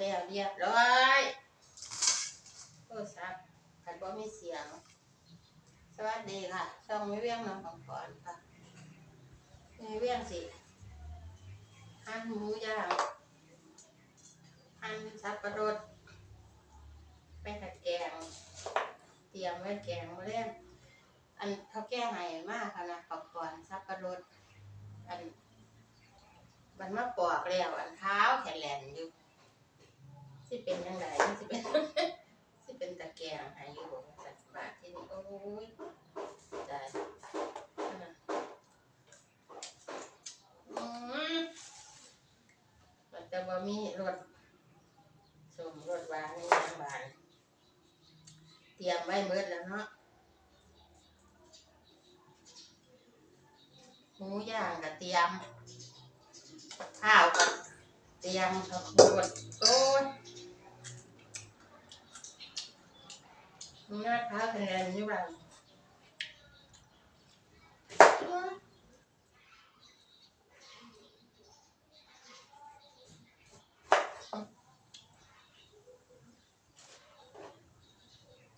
แล้วเรียบร้อยโทรศัพท์ขัดบ่มีเสียง สวัสดีค่ะช่องไม่เวียงน้องของก่อนค่ะไม่เวียงสิหั่นหมูย่างหั่นสับปะรดไปขัดแกง เตรียมไว้แกงมาเล่นอันเขาแก้ไห้มากค่ะนะขอบก่อนสับปะรดอันมันมาปอกแล้วอันเท้าแขนแหลนอยู่สิเป็นยังไงสิเป็น สิเป็นตะแกรงให้อยู่สัตว์บาทที่นี่โอ้ยตายอะอืม มีรถสมรถหวานในยางบานเตรียมไว้เบิดแล้วเนาะหมูย่างก็เตรียมข้าวกับเตรียมข้าวโพดโอ้ยมึงน่าท้าคะแนนยู่บ้าง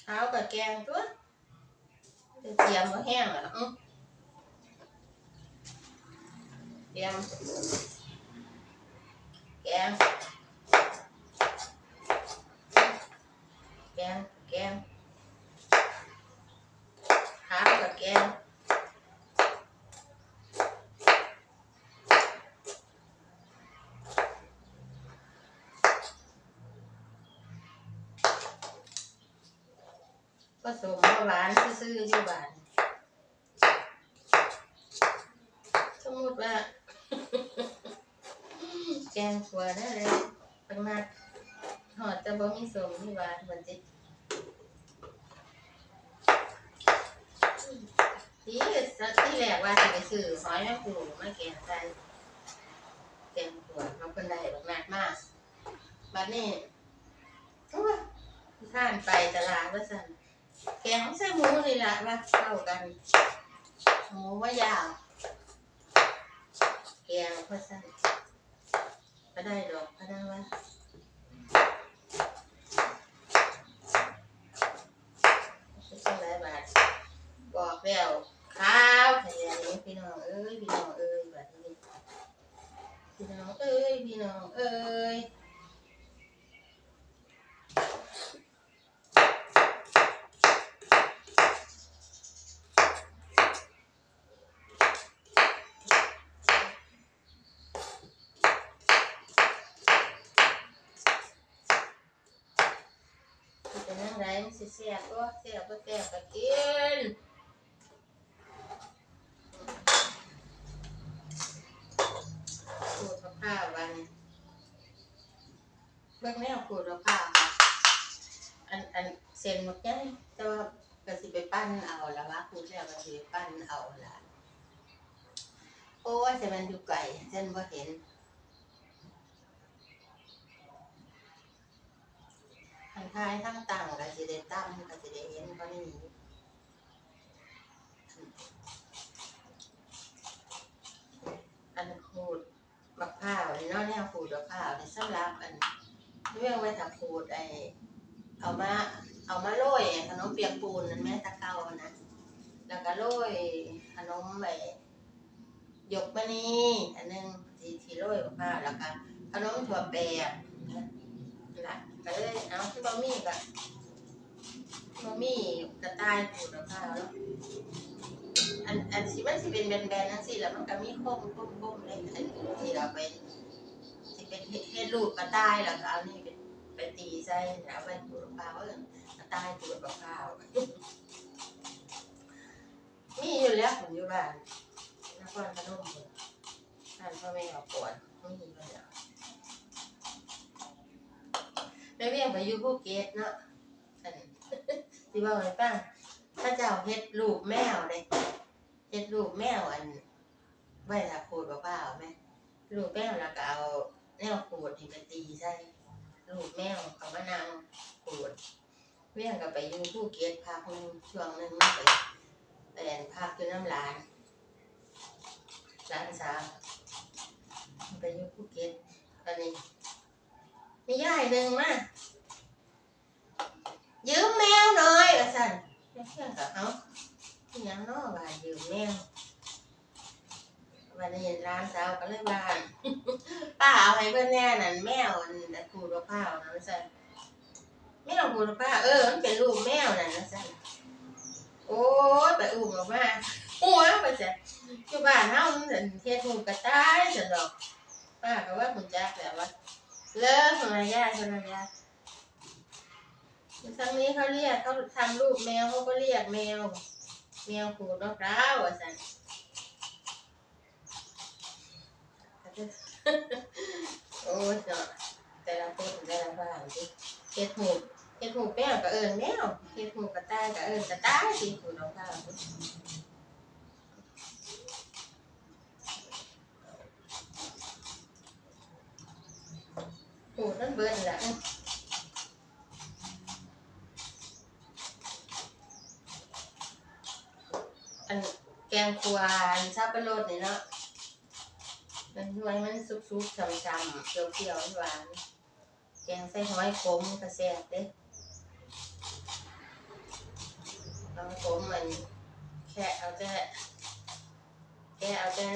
เอากับแกงตัวจะเตรียมมาแห้งเหรออื้อเตรียมแกง แกง แกงข้าวกับแกง ผสมหวานซื้อๆอยู่บ้านสมมติว่าแกงขัวได้เลยเป็นมากหอดจะบ่มีสมมีหวานเหมือนจิที่ที่แรกว่าจะไปซื้อหอยแมงปูมาแกงใส่แกงขัวเขาเป็นได้แบบมากมากบัดนี้ท่านไปตลาดว่าสั่น แกงใส่หมูนี่แหละว่าเข้ากัน หมูว่ายาวแกงพอสั่นก็ได้ดอกพะนังว่าเป็นหลายบาทบอกแล้วข้าวขยันพี่น้องเอ้ยพี่น้องเอ้ยบัดนี้พี่น้องเอ้ยพี่น้องเอ้ยสิเป็นยังไงมัน สิเสียบก็เสียบก็แซ่บก็กินขูดมะพร้าววันเบิ่งแนวขูดมะพร้าวค่ะอันอันเส้นหมดยังแต่ว่าก็สิไปปั้นเอาละวะขูดแล้วก็สิไปปั้นเอาละโอ้ยแต่มันอยู่ไกลเส้นบ่เห็น ท้ายทั้งต่างก็สิได้ตั้งก็สิได้เห็นก็นี่อันขูดมะพร้าวนี่เนาะแนวขูดมะพร้าวนี่สำหรับอันเรื่องไว้ถ้าขูดไอเอามาเอามาโรยขนมเปียกปูนนั่นแม่ตะเกานะแล้วก็โรยขนมไอ้หยกมะนีอันนึงที่ที่โรยมะพร้าวแล้วก็ขนมถั่วแปบนะ ล่ะก็เลยเอาที่บะหมี่กับบะหมี่กระต่ายขูดมะพร้วแล้วอันอันสิมันสิเป็นแบนๆนั่นสิแล้วมันก็มีโค้งโค้งโค้งเลยอันที่เราไปสิเป็นเฮ็ดรูปกระต่ายแล้วก็เอานี่ไปไปตีใส่แล้วไปขูดมะพร้าวเออกระต่ายขูดมะพร้าวมีอยู่แล้วผมอยู่บ้านนครพนมพุ่นท่านพ่อแม่เอาปวดมีอยู่แล้ว เวียงไปอยู่ภูเก็ตเนาะสิว่าให้ฟังถ้าเจ้าเฮ็ดรูปแมวเลยเฮ็ดรูปแมวอันไว้ถ้าขูดเปล่าๆไหมรูปแมวแล้วก็เอาแนวขูดที่ไปตีใส่รูปแมวเอามานางขูดเวียงก็ไปอยู่ภูเก็ตพักหนึงช่วงหนึงไปแปนพักอยู่น้ำหลานหลานสาวไปอยู่ภูเก็ตตอนนี้ มีย่ายหนึ่งมายืมแมวหน่อยว่าสั่นแม่เชื่อกับเขาที่ยังนอว่ายืมแมววันนี้ร้านสาวก็เลยว่าป้าเอาให้เพื่อนแน่นั่นแมวอันนั้นขูดมะพร้าวนะว่าสั่นแมวขูดมะพร้าวเออมันเป็นรูปแมวนั่นนะสั่นโอ้ยไปอุ้มออกมาหัวไปจ้ะอยู่บ้านเฮามันเป็นเทศหูกระต่ายจังดอกป้าก็ว่าคุณจักแหลว่า เลิกคุณยายคุณยายทั้งนี้เขาเรียกเขาทำรูปแมวเขาก็เรียกแมว แมวขูดมะพร้าวอะสันโอ้ยเนาะแต่ละคนแต่ละบ้านดิเฮ็ดหูเฮ็ดหูแป้งก็เอิญแมวเฮ็ดหูกระต่ายก็เอิญกระต่ายสิขูดมะพร้าวดิขูดนั่นเบิ่นแหละ อัน แกงขวานชาปะรดเนี่ยเนาะมันหวยมันซุกๆช้ำๆเปรี้ยวๆหวานแกงใส่หอยขมกระแซ่บเด้หอยขมมันแค่เอาแต่แกเอาแต่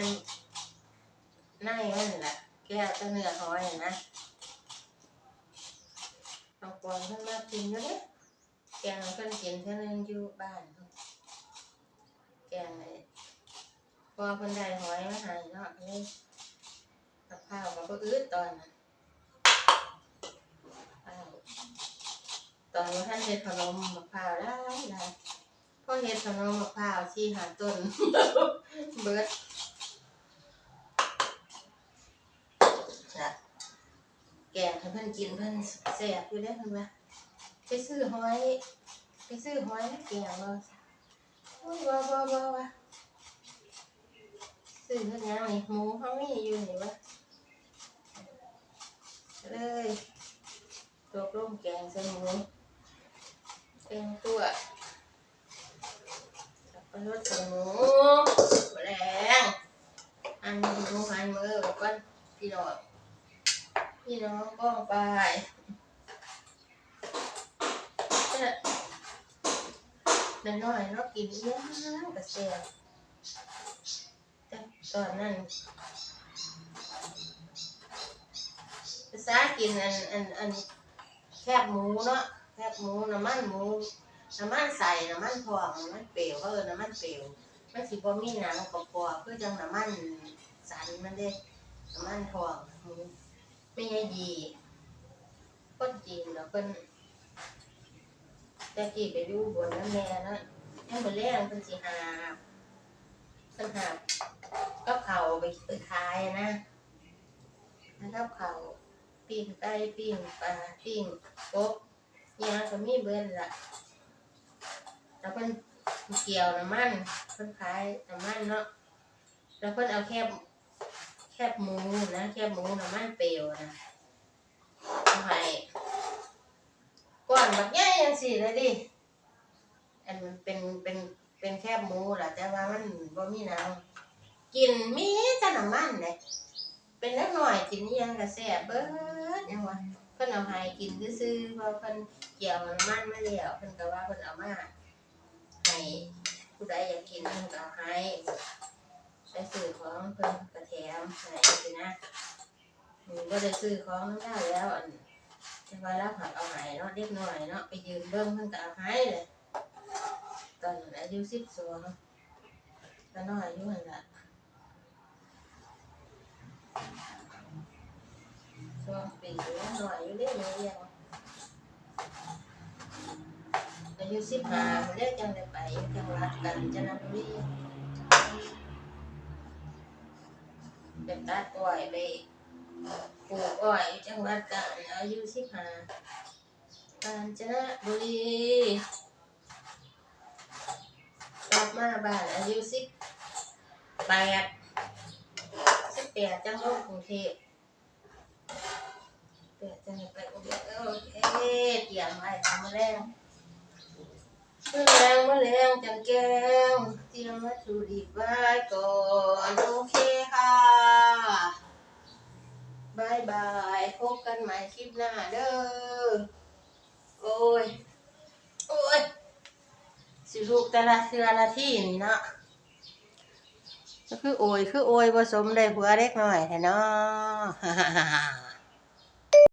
ในมันแหละแกเอาแต่เนื้อหอยนะเอาก่อนเพิ่นมากินอยู่เด้แกงเพิ่นกินเท่านึงอยู่บ้านเพิ่น แกงเลยพอคนได้หอยมาหายเนาะก็เลยกับข้าวกับก็อืดตอนนั้นข้าวตอนนี้ท่านเฮ็ดขนมมะพร้าวได้ได้พอเฮ็ดขนมมะพร้าวชี้หาต้นเบิดจ้ะแกงให้เพิ่นกินเพิ่นแซ่บอยู่ได้เพิ่นว่าไปซื้อหอย ไปซื้อหอยแกงว่า อ้ยว้าวว้าวว้าวว้าซื้อเท่านี้ไหมหมูเขาไม่อยู่ไหนวะเลยตัวกลมแกงใส่หมูแกงตัวสับปะรดใส่หมูแรงอันนี้ดูหันมือบอกว่าพี่น้องพี่น้องก้องไป แต่น้อยๆเนากินเยอะกระเซียบแต่ตอนนั้นภาษากินอันอันอันแคบหมูเนาะแคบหมูน้ำมันหมูน้ำมันใส่น้ำมันทองน้ำมันเปลวเขาเออน้ำมันเปลวมันสิบ่มีหนังกรอบๆคือจังน้ำมันสันมันเด้น้ำมันทองหมูไม่ใช่ดีคนจีนเนาะเพิ่น แต่กี้ไปดูบนน้ำแม่นาะยังบ่แรงเพิ่นสิหาเพิ่นหากับเขาไปไปขายนะนะครับเขาปิ้งไก่ปิ้งปลาปิ้งกบเนี่ยก็มีเบิ่นละแล้วเพิ่นเกี่ยวน้ำมันเพิ่นขายน้ำมันเนาะแล้วเพิ่นเอาแคบแคบหมูนะแคบหมูน้ำมันเปรี้ยวนะเอาให้ ก่อนแบบใหญ่จังซี่เลยดิ อันมันเป็นเป็นเป็นแคบหมูหล่ะแต่ว่ามันบ่มีน้ำกินมีแต่น้ำมันเลยเป็นเล็กน้อยกินยังก็แซ่บเบิดยังวะเพิ่นเอาให้กินซื่อเพราะเพิ่นเกี่ยวน้ำมันมาแล้วเพิ่นก็ว่าเพิ่นเอามาให้ผู้ใดอยากกินเพิ่นก็เอาให้ได้ซื้อของเพิ่นก็แถมให้สินะอืมบ่ได้ซื้อของได้แล้วอัน ว่ารับหักเอาให้เนาะเด็กน้อยเนาะไปยืนเบิ่งเพิ่นก็เอาให้เลยตอนนั้นอายุสิบสองก็น้อยอายุนั่นแหละสองปีแล้วน้อยอายุเรียกเรียกอายุสิบห้าเรียกจังได้ไปจังหวัดกาญจนบุรีเป็นตัดอ้อยไป ปลูกอ้อยจังหวัดกาญอายุสิบห้ากาญจนบุรีกลับมาบ้านอายุสิบแปดสิบแปดจังลงกรุงเทพแปดจังไปกรุงเทพโอเคเตรียมไว้ทำมาแล้วมื้อแรงมื้อแรงจังแกงเตรียมวัตถุดิบไว้ก่อนโอเคค่ะ บ บายบายพ บกันใหม่คลิปหน้าเด้อ โอ้ย โอ้ย สิลูกแต่ละเทือละที่นี่เนาะก็คือโอยคือโอยผสมได้หัวเล็กหน่อยแท้เนาะ